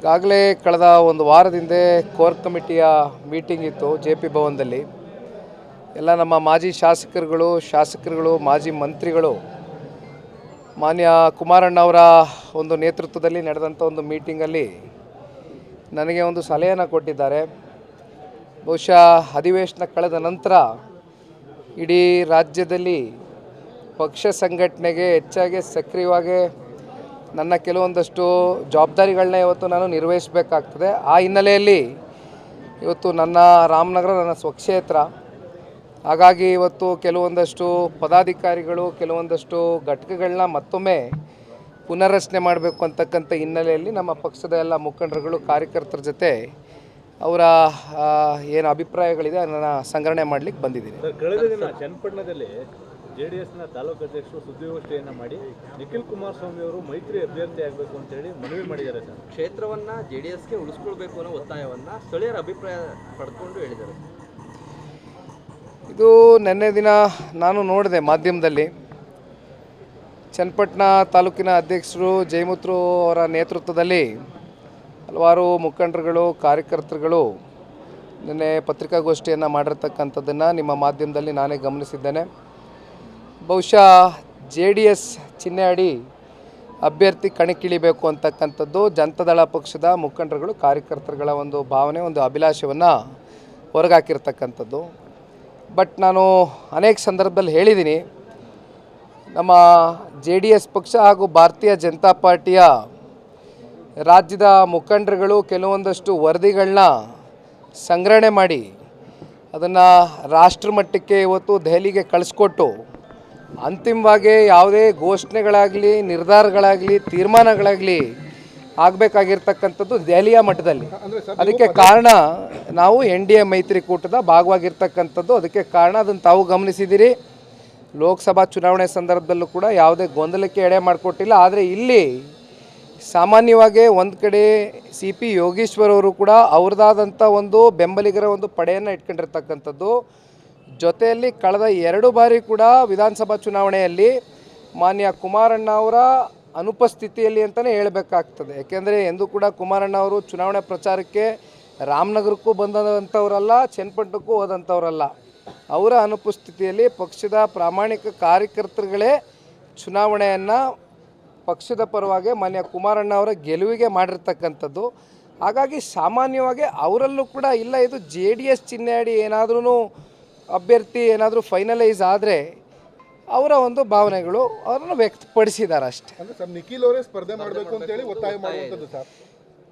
ಈಗಾಗಲೇ ಕಳೆದ ಒಂದು ವಾರದಿಂದ ಕೋರ್ ಕಮಿಟಿಯ ಮೀಟಿಂಗ್ ಇತ್ತು ಜೆ ಪಿ ಭವನದಲ್ಲಿ. ಎಲ್ಲ ನಮ್ಮ ಮಾಜಿ ಶಾಸಕರುಗಳು ಶಾಸಕರುಗಳು, ಮಾಜಿ ಮಂತ್ರಿಗಳು, ಮಾನ್ಯ ಕುಮಾರಣ್ಣ ಅವರ ಒಂದು ನೇತೃತ್ವದಲ್ಲಿ ನಡೆದಂಥ ಒಂದು ಮೀಟಿಂಗಲ್ಲಿ ನನಗೆ ಒಂದು ಸಲಹೆಯನ್ನು ಕೊಟ್ಟಿದ್ದಾರೆ. ಬಹುಶಃ ಅಧಿವೇಶನ ಕಳೆದ ನಂತರ ಇಡೀ ರಾಜ್ಯದಲ್ಲಿ ಪಕ್ಷ ಸಂಘಟನೆಗೆ ಹೆಚ್ಚಾಗಿ ಸಕ್ರಿಯವಾಗಿ ನನ್ನ ಕೆಲವೊಂದಷ್ಟು ಜವಾಬ್ದಾರಿಗಳನ್ನ ಇವತ್ತು ನಾನು ನಿರ್ವಹಿಸಬೇಕಾಗ್ತದೆ. ಆ ಹಿನ್ನೆಲೆಯಲ್ಲಿ ಇವತ್ತು ನನ್ನ ರಾಮನಗರ, ನನ್ನ ಸ್ವಕ್ಷೇತ್ರ, ಹಾಗಾಗಿ ಇವತ್ತು ಕೆಲವೊಂದಷ್ಟು ಪದಾಧಿಕಾರಿಗಳು, ಕೆಲವೊಂದಷ್ಟು ಘಟಕಗಳನ್ನ ಮತ್ತೊಮ್ಮೆ ಪುನರ್ರಚನೆ ಮಾಡಬೇಕು ಅಂತಕ್ಕಂಥ ಹಿನ್ನೆಲೆಯಲ್ಲಿ ನಮ್ಮ ಪಕ್ಷದ ಎಲ್ಲ ಮುಖಂಡರುಗಳು, ಕಾರ್ಯಕರ್ತರ ಜೊತೆ ಅವರ ಏನು ಅಭಿಪ್ರಾಯಗಳಿದೆ ಅದನ್ನು ಸಂಗ್ರಹಣೆ ಮಾಡಲಿಕ್ಕೆ ಬಂದಿದ್ದೀನಿ. ಜೆ ಡಿ ಎಸ್ನ ತಾಲೂಕು ಅಧ್ಯಕ್ಷರು ಸುದ್ದಿಗೋಷ್ಠಿಯನ್ನು ಮಾಡಿ ನಿಖಿಲ್ ಕುಮಾರಸ್ವಾಮಿ ಅವರು ಮೈತ್ರಿ ಅಭ್ಯರ್ಥಿ ಆಗಬೇಕು ಅಂತೇಳಿ ಮನವಿ ಮಾಡಿದ್ದಾರೆ ಸರ್. ಕ್ಷೇತ್ರವನ್ನ ಜೆ ಡಿ ಎಸ್ಗೆ ಉಳಿಸ್ಕೊಳ್ಬೇಕು ಅನ್ನೋ ಒತ್ತಾಯವನ್ನ ಸ್ಥಳೀಯರ ಅಭಿಪ್ರಾಯ ಪಡ್ಕೊಂಡು ಹೇಳಿದರು ಇದು ನಿನ್ನೆ ದಿನ ನಾನು ನೋಡಿದೆ ಮಾಧ್ಯಮದಲ್ಲಿ. ಚನ್ನಪಟ್ಟಣ ತಾಲೂಕಿನ ಅಧ್ಯಕ್ಷರು ಜಯಮುತ್ರು ಅವರ ನೇತೃತ್ವದಲ್ಲಿ ಹಲವಾರು ಮುಖಂಡರುಗಳು ಕಾರ್ಯಕರ್ತರುಗಳು ನಿನ್ನೆ ಪತ್ರಿಕಾಗೋಷ್ಠಿಯನ್ನು ಮಾಡಿರ್ತಕ್ಕಂಥದ್ದನ್ನು ನಿಮ್ಮ ಮಾಧ್ಯಮದಲ್ಲಿ ನಾನೇ ಗಮನಿಸಿದ್ದೇನೆ. ಬಹುಶಃ ಜೆ ಡಿ ಎಸ್ ಚಿಹ್ನೆ ಅಡಿ ಅಭ್ಯರ್ಥಿ ಕಣಕ್ಕಿಳಿಬೇಕು ಅಂತಕ್ಕಂಥದ್ದು ಜನತಾದಳ ಪಕ್ಷದ ಮುಖಂಡರುಗಳು, ಕಾರ್ಯಕರ್ತರುಗಳ ಒಂದು ಭಾವನೆ, ಒಂದು ಅಭಿಲಾಷವನ್ನು ಹೊರಗಾಕಿರ್ತಕ್ಕಂಥದ್ದು. ಬಟ್ ನಾನು ಅನೇಕ ಸಂದರ್ಭದಲ್ಲಿ ಹೇಳಿದ್ದೀನಿ, ನಮ್ಮ ಜೆ ಡಿ ಎಸ್ ಪಕ್ಷ ಹಾಗೂ ಭಾರತೀಯ ಜನತಾ ಪಾರ್ಟಿಯ ರಾಜ್ಯದ ಮುಖಂಡರುಗಳು ಕೆಲವೊಂದಷ್ಟು ವರದಿಗಳನ್ನ ಸಂಗ್ರಹಣೆ ಮಾಡಿ, ಅದನ್ನು ರಾಷ್ಟ್ರ ಮಟ್ಟಕ್ಕೆ ಇವತ್ತು ದೆಹಲಿಗೆ ಕಳಿಸ್ಕೊಟ್ಟು ಅಂತಿಮವಾಗಿ ಯಾವುದೇ ಘೋಷಣೆಗಳಾಗಲಿ ನಿರ್ಧಾರಗಳಾಗಲಿ ತೀರ್ಮಾನಗಳಾಗಲಿ ಆಗಬೇಕಾಗಿರ್ತಕ್ಕಂಥದ್ದು ದೆಹಲಿಯ ಮಟ್ಟದಲ್ಲಿ. ಅದಕ್ಕೆ ಕಾರಣ ನಾವು ಎನ್ ಡಿ ಎ ಮೈತ್ರಿಕೂಟದ ಭಾಗವಾಗಿರ್ತಕ್ಕಂಥದ್ದು. ಅದಕ್ಕೆ ಕಾರಣ ಅದನ್ನು ತಾವು ಗಮನಿಸಿದ್ದೀರಿ ಲೋಕಸಭಾ ಚುನಾವಣೆ ಸಂದರ್ಭದಲ್ಲೂ ಕೂಡ ಯಾವುದೇ ಗೊಂದಲಕ್ಕೆ ಎಡೆ ಮಾಡಿಕೊಟ್ಟಿಲ್ಲ. ಆದರೆ ಇಲ್ಲಿ ಸಾಮಾನ್ಯವಾಗಿ ಒಂದು ಕಡೆ ಸಿ ಪಿ ಯೋಗೀಶ್ವರ್ ಅವರು ಕೂಡ ಅವ್ರದ್ದಾದಂಥ ಒಂದು ಬೆಂಬಲಿಗರ ಒಂದು ಪಡೆಯನ್ನು ಇಟ್ಕೊಂಡಿರ್ತಕ್ಕಂಥದ್ದು. ಜೊತೆಯಲ್ಲಿ ಕಳೆದ ಎರಡು ಬಾರಿ ಕೂಡ ವಿಧಾನಸಭಾ ಚುನಾವಣೆಯಲ್ಲಿ ಮಾನ್ಯ ಕುಮಾರಣ್ಣ ಅವರ ಅನುಪಸ್ಥಿತಿಯಲ್ಲಿ ಅಂತಲೇ ಹೇಳಬೇಕಾಗ್ತದೆ. ಯಾಕೆಂದರೆ ಎಂದೂ ಕೂಡ ಕುಮಾರಣ್ಣ ಅವರು ಚುನಾವಣೆ ಪ್ರಚಾರಕ್ಕೆ ರಾಮನಗರಕ್ಕೂ ಬಂದಂಥವರಲ್ಲ ಚನ್ನಪಟ್ಟಣಕ್ಕೂ ಹೋದಂಥವರಲ್ಲ ಅವರ ಅನುಪಸ್ಥಿತಿಯಲ್ಲಿ ಪಕ್ಷದ ಪ್ರಾಮಾಣಿಕ ಕಾರ್ಯಕರ್ತರುಗಳೇ ಚುನಾವಣೆಯನ್ನು ಪಕ್ಷದ ಪರವಾಗಿ ಮಾನ್ಯ ಕುಮಾರಣ್ಣ ಅವರ ಗೆಲುವಿಗೆ ಮಾಡಿರ್ತಕ್ಕಂಥದ್ದು. ಹಾಗಾಗಿ ಸಾಮಾನ್ಯವಾಗಿ ಅವರಲ್ಲೂ ಕೂಡ ಇಲ್ಲ, ಇದು ಜೆ ಡಿ ಎಸ್ ಚಿಹ್ನೆ ಅಡಿ ಏನಾದ್ರೂ ಅಭ್ಯರ್ಥಿ ಏನಾದರೂ ಫೈನಲೈಸ್ ಆದರೆ ಅವರ ಒಂದು ಭಾವನೆಗಳು ಅವರನ್ನು ವ್ಯಕ್ತಪಡಿಸಿದ್ದಾರೆ ಅಷ್ಟೇ. ಅಂದ್ರೆ ಸರ್ ನಿಖಿಲ್ ಅವರೇ ಸ್ಪರ್ಧೆ ಮಾಡಬೇಕು ಅಂತ ಹೇಳಿ ಒತ್ತಾಯ ಮಾಡುವಂಥದ್ದು ಸರ್.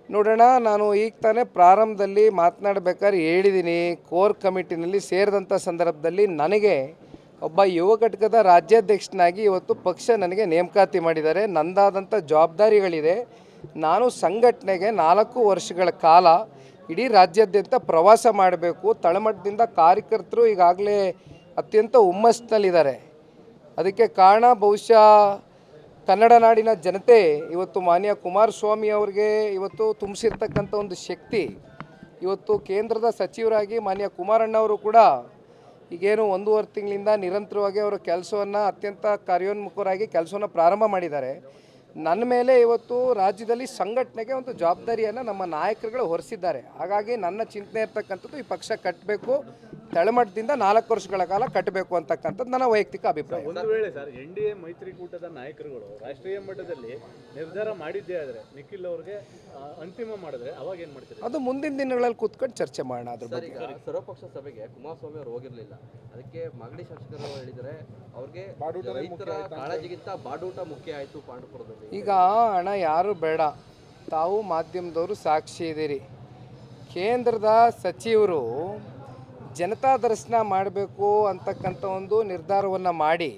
ನೋಡೋಣ ನಾನು ಈಗ ತಾನೇ ಪ್ರಾರಂಭದಲ್ಲಿ ಮಾತನಾಡಬೇಕಾದ್ರೆ ಹೇಳಿದ್ದೀನಿ ಕೋರ್ ಕಮಿಟಿನಲ್ಲಿ ಸೇರಿದಂಥ ಸಂದರ್ಭದಲ್ಲಿ ನನಗೆ ಒಬ್ಬ ಯುವ ಘಟಕದ ರಾಜ್ಯಾಧ್ಯಕ್ಷನಾಗಿ ಇವತ್ತು ಪಕ್ಷ ನನಗೆ ನೇಮಕಾತಿ ಮಾಡಿದ್ದಾರೆ. ನಂದಾದಂಥ ಜವಾಬ್ದಾರಿಗಳಿದೆ. ನಾನು ಸಂಘಟನೆಗೆ ನಾಲ್ಕು ವರ್ಷಗಳ ಕಾಲ ಇಡೀ ರಾಜ್ಯಾದ್ಯಂತ ಪ್ರವಾಸ ಮಾಡಬೇಕು. ತಳಮಟ್ಟದಿಂದ ಕಾರ್ಯಕರ್ತರು ಈಗಾಗಲೇ ಅತ್ಯಂತ ಹುಮ್ಮಸ್ಸಿನಲ್ಲಿದ್ದಾರೆ ಅದಕ್ಕೆ ಕಾರಣ ಬಹುಶಃ ಕನ್ನಡ ನಾಡಿನ ಜನತೆ ಇವತ್ತು ಮಾನ್ಯ ಕುಮಾರಸ್ವಾಮಿ ಅವರಿಗೆ ಇವತ್ತು ತುಂಬಿಸಿರ್ತಕ್ಕಂಥ ಒಂದು ಶಕ್ತಿ. ಇವತ್ತು ಕೇಂದ್ರದ ಸಚಿವರಾಗಿ ಮಾನ್ಯ ಕುಮಾರಣ್ಣವರು ಕೂಡ ಈಗೇನು ಒಂದೂವರೆ ತಿಂಗಳಿಂದ ನಿರಂತರವಾಗಿ ಅವರ ಕೆಲಸವನ್ನು ಅತ್ಯಂತ ಕಾರ್ಯೋನ್ಮುಖರಾಗಿ ಕೆಲಸವನ್ನು ಪ್ರಾರಂಭ ಮಾಡಿದ್ದಾರೆ. ನನ್ನ ಮೇಲೆ ಇವತ್ತು ರಾಜ್ಯದಲ್ಲಿ ಸಂಘಟನೆಗೆ ಒಂದು ಜವಾಬ್ದಾರಿಯನ್ನು ನಮ್ಮ ನಾಯಕರುಗಳು ಹೊರಿಸಿದ್ದಾರೆ. ಹಾಗಾಗಿ ನನ್ನ ಚಿಂತನೆ ಇರ್ತಕ್ಕಂಥದ್ದು ಈ ಪಕ್ಷ ಕಟ್ಟಬೇಕು. ತಳಮಟ್ಟದಿಂದ ನಾಲ್ಕು ವರ್ಷಗಳ ಕಾಲ ಕಟ್ಟಬೇಕು ಅಂತಕ್ಕಂಥದ್ದು ನನ್ನ ವೈಯಕ್ತಿಕ ಅಭಿಪ್ರಾಯ. ಒಂದು ವೇಳೆ ಸರ್ ಎನ್ ಡಿ ಎ ಮೈತ್ರಿಕೂಟದ ನಾಯಕರುಗಳು ರಾಷ್ಟ್ರೀಯ ಮಟ್ಟದಲ್ಲಿ ನಿರ್ಧಾರ ಮಾಡಿದ್ದೇ ಆದರೆ ನಿಖಿಲ್ ಅವ್ರಿಗೆ ಅಂತಿಮ ಮಾಡಿದ್ರೆ ಅವಾಗ ಏನು ಮಾಡ್ತೀರಿ? ಅದು ಮುಂದಿನ ದಿನಗಳಲ್ಲಿ ಕೂತ್ಕೊಂಡು ಚರ್ಚೆ ಮಾಡೋಣ ಅದ್ರ ಬಗ್ಗೆ. ಈಗ ಸರ್ವಪಕ್ಷ ಸಭೆಗೆ ಕುಮಾರಸ್ವಾಮಿ ಅವರು ಹೋಗಿರಲಿಲ್ಲ. ಅದಕ್ಕೆ ಮಾಗಡಿ ಶಾಸಕರು ಹೇಳಿದರೆ ಅವ್ರಿಗೆ ರೈತರ ಕಾಳಜಿಗಿಂತ ಬಾಡೂಟ ಮುಖ್ಯ ಆಯಿತು ಪಾಂಡುಪುರದಲ್ಲಿ ಈಗ ಹಣ ಯಾರು ಬೇಡ ತಾವು ಮಾಧ್ಯಮದವರು ಸಾಕ್ಷಿ ಇದ್ದೀರಿ. ಕೇಂದ್ರದ ಸಚಿವರು ಜನತಾ ದರ್ಶನ ಮಾಡಬೇಕು ಅಂತಕ್ಕಂಥ ಒಂದು ನಿರ್ಧಾರವನ್ನು ಮಾಡಿ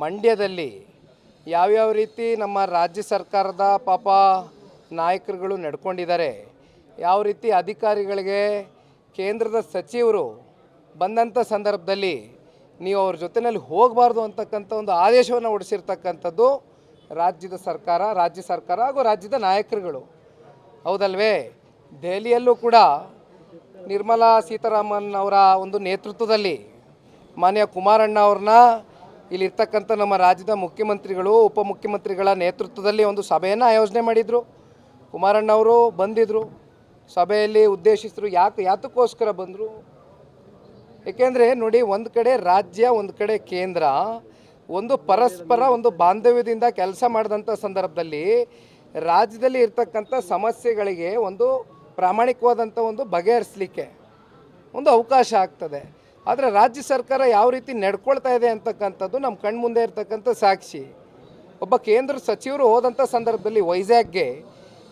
ಮಂಡ್ಯದಲ್ಲಿ ಯಾವ್ಯಾವ ರೀತಿ ನಮ್ಮ ರಾಜ್ಯ ಸರ್ಕಾರದ ಪಾಪ ನಾಯಕರುಗಳು ನಡ್ಕೊಂಡಿದ್ದಾರೆ, ಯಾವ ರೀತಿ ಅಧಿಕಾರಿಗಳಿಗೆ ಕೇಂದ್ರದ ಸಚಿವರು ಬಂದಂಥ ಸಂದರ್ಭದಲ್ಲಿ ನೀವು ಅವ್ರ ಜೊತೆಯಲ್ಲಿ ಹೋಗಬಾರ್ದು ಅಂತಕ್ಕಂಥ ಒಂದು ಆದೇಶವನ್ನು ಹೊಡಿಸಿರ್ತಕ್ಕಂಥದ್ದು ರಾಜ್ಯದ ಸರ್ಕಾರ, ರಾಜ್ಯ ಸರ್ಕಾರ ಹಾಗೂ ರಾಜ್ಯದ ನಾಯಕರುಗಳು. ಹೌದಲ್ವೇ? ದೆಹಲಿಯಲ್ಲೂ ಕೂಡ ನಿರ್ಮಲಾ ಸೀತಾರಾಮನ್ ಅವರ ಒಂದು ನೇತೃತ್ವದಲ್ಲಿ ಮಾನ್ಯ ಕುಮಾರಣ್ಣ ಅವ್ರನ್ನ ಇಲ್ಲಿರ್ತಕ್ಕಂಥ ನಮ್ಮ ರಾಜ್ಯದ ಮುಖ್ಯಮಂತ್ರಿಗಳು, ಉಪಮುಖ್ಯಮಂತ್ರಿಗಳ ನೇತೃತ್ವದಲ್ಲಿ ಒಂದು ಸಭೆಯನ್ನು ಆಯೋಜನೆ ಮಾಡಿದರು. ಕುಮಾರಣ್ಣವರು ಬಂದಿದ್ದರು ಸಭೆಯಲ್ಲಿ ಉದ್ದೇಶಿಸಿದ್ರು. ಯಾಕೆ, ಯಾತಕ್ಕೋಸ್ಕರ ಬಂದರು? ಏಕೆಂದರೆ ನೋಡಿ, ಒಂದು ಕಡೆ ರಾಜ್ಯ, ಒಂದು ಕಡೆ ಕೇಂದ್ರ, ಒಂದು ಪರಸ್ಪರ ಒಂದು ಬಾಂಧವ್ಯದಿಂದ ಕೆಲಸ ಮಾಡಿದಂಥ ಸಂದರ್ಭದಲ್ಲಿ ರಾಜ್ಯದಲ್ಲಿ ಇರ್ತಕ್ಕಂಥ ಸಮಸ್ಯೆಗಳಿಗೆ ಒಂದು ಪ್ರಾಮಾಣಿಕವಾದಂಥ ಒಂದು ಬಗೆಹರಿಸಲಿಕ್ಕೆ ಒಂದು ಅವಕಾಶ ಆಗ್ತದೆ. ಆದರೆ ರಾಜ್ಯ ಸರ್ಕಾರ ಯಾವ ರೀತಿ ನಡ್ಕೊಳ್ತಾ ಇದೆ ಅಂತಕ್ಕಂಥದ್ದು ನಮ್ಮ ಕಣ್ಮುಂದೆ ಇರತಕ್ಕಂಥ ಸಾಕ್ಷಿ. ಒಬ್ಬ ಕೇಂದ್ರ ಸಚಿವರು ಹೋದಂಥ ಸಂದರ್ಭದಲ್ಲಿ ವೈಜಾಗ್ಗೆ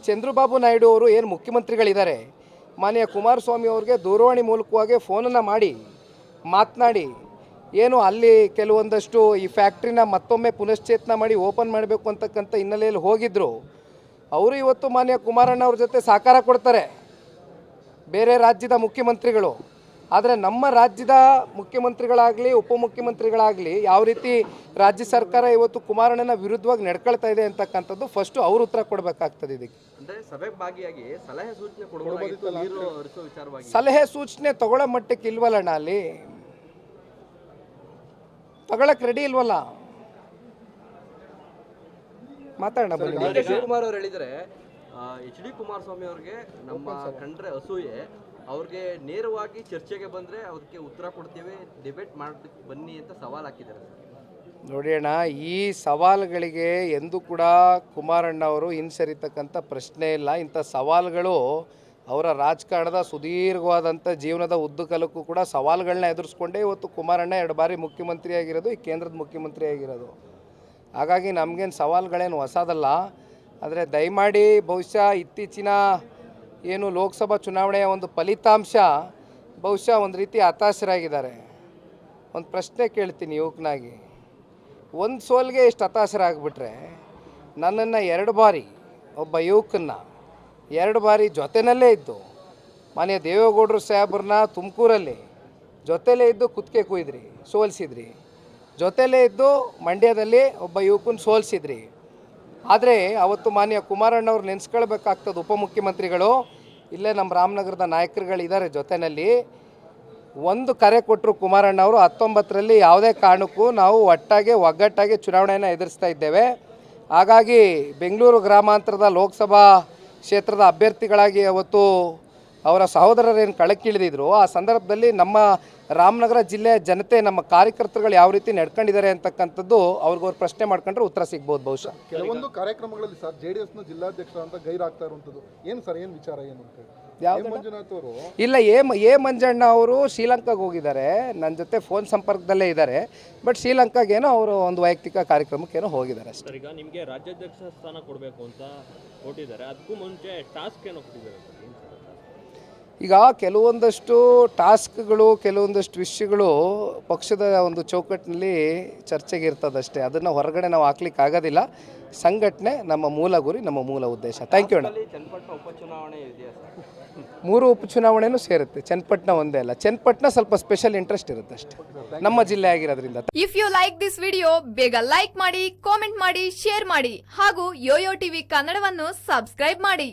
ಚಂದ್ರಬಾಬು ನಾಯ್ಡು ಅವರು ಏನು ಮುಖ್ಯಮಂತ್ರಿಗಳಿದ್ದಾರೆ, ಮಾನ್ಯ ಕುಮಾರಸ್ವಾಮಿ ಅವ್ರಿಗೆ ದೂರವಾಣಿ ಮೂಲಕವಾಗಿ ಫೋನನ್ನು ಮಾಡಿ ಮಾತನಾಡಿ, ಏನು ಅಲ್ಲಿ ಕೆಲವೊಂದಷ್ಟು ಈ ಫ್ಯಾಕ್ಟ್ರಿನ ಮತ್ತೊಮ್ಮೆ ಪುನಶ್ಚೇತನ ಮಾಡಿ ಓಪನ್ ಮಾಡಬೇಕು ಅಂತಕ್ಕಂಥ ಹಿನ್ನೆಲೆಯಲ್ಲಿ ಹೋಗಿದ್ದರು ಅವರು ಇವತ್ತು ಮಾನ್ಯ ಕುಮಾರಣ್ಣ ಅವ್ರ ಜೊತೆ ಸಹಕಾರ ಕೊಡ್ತಾರೆ. ಬೇರೆ ರಾಜ್ಯದ ಮುಖ್ಯಮಂತ್ರಿಗಳು. ಆದರೆ ನಮ್ಮ ರಾಜ್ಯದ ಮುಖ್ಯಮಂತ್ರಿಗಳಾಗಲಿ ಉಪಮುಖ್ಯಮಂತ್ರಿಗಳಾಗಲಿ ಯಾವ ರೀತಿ ರಾಜ್ಯ ಸರ್ಕಾರ ಇವತ್ತು ಕುಮಾರಣ್ಣನ ವಿರುದ್ಧವಾಗಿ ನಡ್ಕೊಳ್ತಾ ಇದೆ ಅಂತಕ್ಕಂಥದ್ದು ಫಸ್ಟು ಅವ್ರ ಉತ್ತರ ಕೊಡಬೇಕಾಗ್ತದೆ ಇದಕ್ಕೆ. ಅಂದ್ರೆ ಸಭೆಗೆ ಭಾಗಿಯಾಗಿ ಸಲಹೆ ಸೂಚನೆ ಕೊಡಬಹುದಾಗಿತ್ತು ನೀರು ಹರಿಸೋ ವಿಚಾರವಾಗಿ. ಸಲಹೆ ಸೂಚನೆ ತಗೊಳ್ಳೋ ಮಟ್ಟಕ್ಕೆ ಇಲ್ವಲ್ಲಣ್ಣ ಅಲ್ಲಿ? ತಗೊಳಕ್ ರೆಡಿ ಇಲ್ವಲ್ಲ? ಮಾತಾಡೋಣ ಬನ್ನಿ. ಶಿವಕುಮಾರ್ ಅವ್ರು ಹೇಳಿದ್ರೆ ಎಚ್ ಡಿ ಕುಮಾರಸ್ವಾಮಿ ಅವ್ರಿಗೆ ನಮ್ಮ ಕಂಡ್ರೆ ಅಸೂಯೆ. ಅವ್ರಿಗೆ ನೇರವಾಗಿ ಚರ್ಚೆಗೆ ಬಂದ್ರೆ ಅದಕ್ಕೆ ಉತ್ತರ ಕೊಡ್ತೀವಿ ಡಿಬೇಟ್ ಮಾಡೋದಕ್ಕೆ ಬನ್ನಿ ಅಂತ ಸವಾಲ್ ಹಾಕಿದ್ದಾರೆ ನೋಡಿ ಅಣ್ಣ ಈ ಸವಾಲುಗಳಿಗೆ ಎಂದೂ ಕೂಡ ಕುಮಾರಣ್ಣ ಅವರು ಹಿಂಸರಿತಕ್ಕಂಥ ಪ್ರಶ್ನೆ ಇಲ್ಲ. ಇಂಥ ಸವಾಲುಗಳು ಅವರ ರಾಜಕಾರಣದ ಸುದೀರ್ಘವಾದಂಥ ಜೀವನದ ಉದ್ದಕಲಕ್ಕೂ ಕೂಡ ಸವಾಲುಗಳನ್ನ ಎದುರಿಸ್ಕೊಂಡೇ ಇವತ್ತು ಕುಮಾರಣ್ಣ ಎರಡು ಬಾರಿ ಮುಖ್ಯಮಂತ್ರಿ ಆಗಿರೋದು ಈ ಕೇಂದ್ರದ ಮುಖ್ಯಮಂತ್ರಿ ಆಗಿರೋದು ಹಾಗಾಗಿ ನಮಗೇನು ಸವಾಲುಗಳೇನು ಹೊಸದಲ್ಲ. ಆದರೆ ದಯಮಾಡಿ ಬಹುಶಃ ಇತ್ತೀಚಿನ ಏನು ಲೋಕಸಭಾ ಚುನಾವಣೆಯ ಒಂದು ಫಲಿತಾಂಶ ಬಹುಶಃ ಒಂದು ರೀತಿ ಹತಾಶರಾಗಿದ್ದಾರೆ. ಒಂದು ಪ್ರಶ್ನೆ ಕೇಳ್ತೀನಿ ಯುವಕನಾಗಿ. ಒಂದು ಸೋಲ್ಗೆ ಇಷ್ಟು ಹತಾಶರಾಗ್ಬಿಟ್ರೆ ನನ್ನನ್ನು ಎರಡು ಬಾರಿ ಒಬ್ಬ ಯುವಕನ್ನ ಎರಡು ಬಾರಿ ಜೊತೆನಲ್ಲೇ ಇದ್ದು ಮಾನ್ಯ ದೇವೇಗೌಡರು ಸಾಹೇಬ್ರನ್ನ ತುಮಕೂರಲ್ಲಿ ಜೊತೆಲೇ ಇದ್ದು ಕುತ್ತಿಗೆ ಕುಯ್ದ್ರಿ, ಸೋಲಿಸಿದ್ರಿ. ಜೊತೆಲೇ ಇದ್ದು ಮಂಡ್ಯದಲ್ಲಿ ಒಬ್ಬ ಯುವಕನ ಸೋಲಿಸಿದ್ರಿ. ಆದರೆ ಅವತ್ತು ಮಾನ್ಯ ಕುಮಾರಣ್ಣವ್ರು ನೆನೆಸ್ಕೊಳ್ಬೇಕಾಗ್ತದೆ ಉಪಮುಖ್ಯಮಂತ್ರಿಗಳು. ಇಲ್ಲೇ ನಮ್ಮ ರಾಮನಗರದ ನಾಯಕರುಗಳಿದ್ದಾರೆ ಜೊತೆಯಲ್ಲಿ ಒಂದು ಕರೆ ಕೊಟ್ಟರು ಕುಮಾರಣ್ಣ ಅವರು ಹತ್ತೊಂಬತ್ತರಲ್ಲಿ ಯಾವುದೇ ಕಾರಣಕ್ಕೂ ನಾವು ಒಟ್ಟಾಗಿ ಒಗ್ಗಟ್ಟಾಗಿ ಚುನಾವಣೆಯನ್ನು ಎದುರಿಸ್ತಾ ಇದ್ದೇವೆ. ಹಾಗಾಗಿ ಬೆಂಗಳೂರು ಗ್ರಾಮಾಂತರದ ಲೋಕಸಭಾ ಕ್ಷೇತ್ರದ ಅಭ್ಯರ್ಥಿಗಳಾಗಿ ಅವತ್ತು ಅವರ ಸಹೋದರರೇನು ಕಳಕ್ಕಿಳಿದಿದ್ರು ಆ ಸಂದರ್ಭದಲ್ಲಿ ನಮ್ಮ ರಾಮನಗರ ಜಿಲ್ಲೆಯ ಜನತೆ ನಮ್ಮ ಕಾರ್ಯಕರ್ತರುಗಳು ಯಾವ ರೀತಿ ನಡ್ಕೊಂಡಿದ್ದಾರೆ ಅಂತಕ್ಕಂಥದ್ದು ಅವ್ರಿಗವ್ರು ಪ್ರಶ್ನೆ ಮಾಡ್ಕೊಂಡ್ರೆ ಉತ್ತರ ಸಿಗ್ಬೋದು ಬಹುಶಃ. ಕೆಲವೊಂದು ಕಾರ್ಯಕ್ರಮಗಳಲ್ಲಿ ಸರ್ ಜೆ ಡಿ ಎಸ್ನ ಜಿಲ್ಲಾಧ್ಯಕ್ಷ ಅಂತ ಗೈರಾಗ್ತಾ ಇರುವಂಥದ್ದು ಏನು ಸರ್ ಏನು ವಿಚಾರ ಏನು ಅಂತ? ಅವರು ಇಲ್ಲ ಎ ಮ- ಎ ಮಂಜಣ್ಣ ಅವರು ಶ್ರೀಲಂಕಾಗೆ ಹೋಗಿದ್ದಾರೆ. ನನ್ನ ಜೊತೆ ಫೋನ್ ಸಂಪರ್ಕದಲ್ಲೇ ಇದ್ದಾರೆ. ಬಟ್ ಶ್ರೀಲಂಕಾಗೇನೋ ಅವರು ಒಂದು ವೈಯಕ್ತಿಕ ಕಾರ್ಯಕ್ರಮಕ್ಕೇನೋ ಹೋಗಿದ್ದಾರೆ ಅಷ್ಟೇ. ಸರ್ ಈಗ ನಿಮಗೆ ರಾಜ್ಯಾಧ್ಯಕ್ಷ ಸ್ಥಾನ ಕೊಡಬೇಕು ಅಂತ ಕೊಟ್ಟಿದ್ದಾರೆ. ಅದಕ್ಕೂ ಮುಂಚೆ ಟಾಸ್ಕ್ ಏನೋ ಕೊಟ್ಟಿದ್ದಾರೆ? ಈಗ ಕೆಲವೊಂದಷ್ಟು ಟಾಸ್ಕ್ಗಳು ಕೆಲವೊಂದಷ್ಟು ವಿಷಯಗಳು ಪಕ್ಷದ ಒಂದು ಚೌಕಟ್ಟಿನಲ್ಲಿ ಚರ್ಚೆಗೆ ಇರ್ತದಷ್ಟೇ. ಅದನ್ನು ಹೊರಗಡೆ ನಾವು ಹಾಕ್ಲಿಕ್ಕೆ ಆಗೋದಿಲ್ಲ ಸಂಘಟನೆ ನಮ್ಮ ಮೂಲ ಗುರಿ ನಮ್ಮ ಮೂಲ ಉದ್ದೇಶ. ಥ್ಯಾಂಕ್ ಯು ಅಣ್ಣ. ಅಲ್ಲಿ ಚನ್ನಪಟ್ಟಣ ಉಪಚುನಾವಣೆ ಇದೆಯಾ ಸರ್? ಮೂರು ಉಪಚುನಾವಣೆನೂ ಸೇರುತ್ತೆ. ಚನ್ನಪಟ್ಟಣ ಒಂದೇ ಅಲ್ಲ. ಚನ್ನಪಟ್ಟಣ ಸ್ವಲ್ಪ ಸ್ಪೆಷಲ್ ಇಂಟ್ರೆಸ್ಟ್ ಇರುತ್ತೆ ಅಷ್ಟೇ. ನಮ್ಮ ಜಿಲ್ಲೆ ಆಗಿರೋದ್ರಿಂದ. If you like this video ಬೇಗ ಲೈಕ್ ಮಾಡಿ ಕಾಮೆಂಟ್ ಮಾಡಿ ಶೇರ್ ಮಾಡಿ ಹಾಗೂ ಯೋಯೋ ಟಿವಿ ಕನ್ನಡವನ್ನು ಸಬ್ಸ್ಕ್ರೈಬ್ ಮಾಡಿ.